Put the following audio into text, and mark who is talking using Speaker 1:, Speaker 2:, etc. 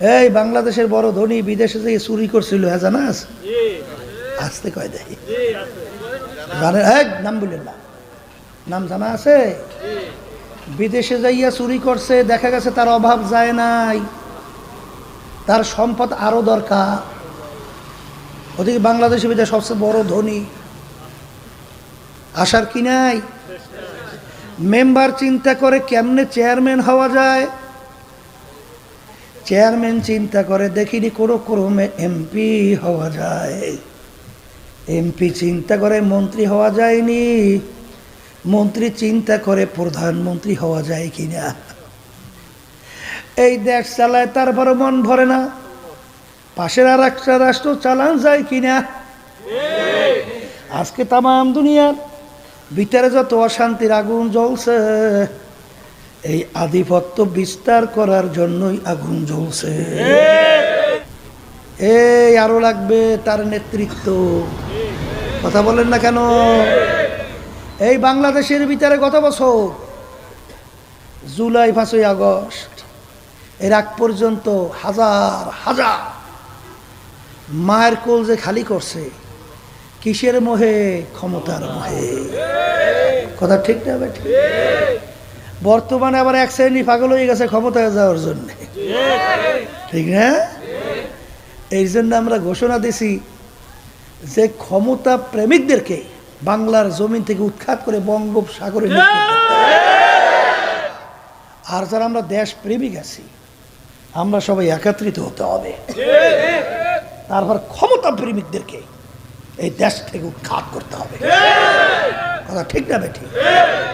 Speaker 1: এই বাংলাদেশের বড় ধনী বিদেশে যে চুরি করছিল হ্যাঁ জানাস? আসতে কয় দেয় জানে নাম বললেন না। নাম জানা আছে? বিদেশে যাইয়া চুরি করছে দেখা গেছে তার অভাব যায় নাই। তার সম্পদ আরও দরকার। ওদিকে বাংলাদেশে বিদেশ সবচেয়ে বড় ধনী। আসার কি নাই। মেম্বার চিন্তা করে কেমনে চেয়ারম্যান হওয়া যায়? চেয়ারম্যান চিন্তা করে, দেখিনি কোনো ক্রমে এমপি হওয়া যায়। এমপি চিন্তা করে, মন্ত্রী হওয়া যায়নি। মন্ত্রী চিন্তা করে, প্রধানমন্ত্রী হওয়া যায় কিনা? এই দেশ চালায় তারপরে মন ভরে না। পাশের আর একটা রাষ্ট্র চালান যায় কিনা? আজকে তামাম দুনিয়ার ভিতরে যত অশান্তির আগুন জ্বলছে এই আধিপত্য বিস্তার করার জন্যই আগুন জ্বলছে। এই আরও লাগবে তার নেতৃত্ব। কথা বলেন না কেন? এই বাংলাদেশের ভিতরে গত বছর, জুলাই পাঁচই আগস্ট, এর আগ পর্যন্ত হাজার হাজার মায়ের কোল যে খালি করছে, কিসের মোহে ক্ষমতার মোহে? কথা ঠিক না ঠিক বর্তমানে আবার এক শ্রেণি পাগল হয়ে গেছে ক্ষমতায় যাওয়ার জন্য। ঠিক না? এই জন্য আমরা ঘোষণা দিছি যে ক্ষমতা প্রেমিকদেরকে বাংলার জমিন থেকে উৎখাত করে বঙ্গোপসাগরে। আর যারা আমরা দেশ প্রেমিক আছি, আমরা সবাই একত্রিত হতে হবে। তারপর ক্ষমতা প্রেমিকদেরকে এই দেশ থেকে উৎখাত করতে হবে। কথা ঠিক না বেঠিক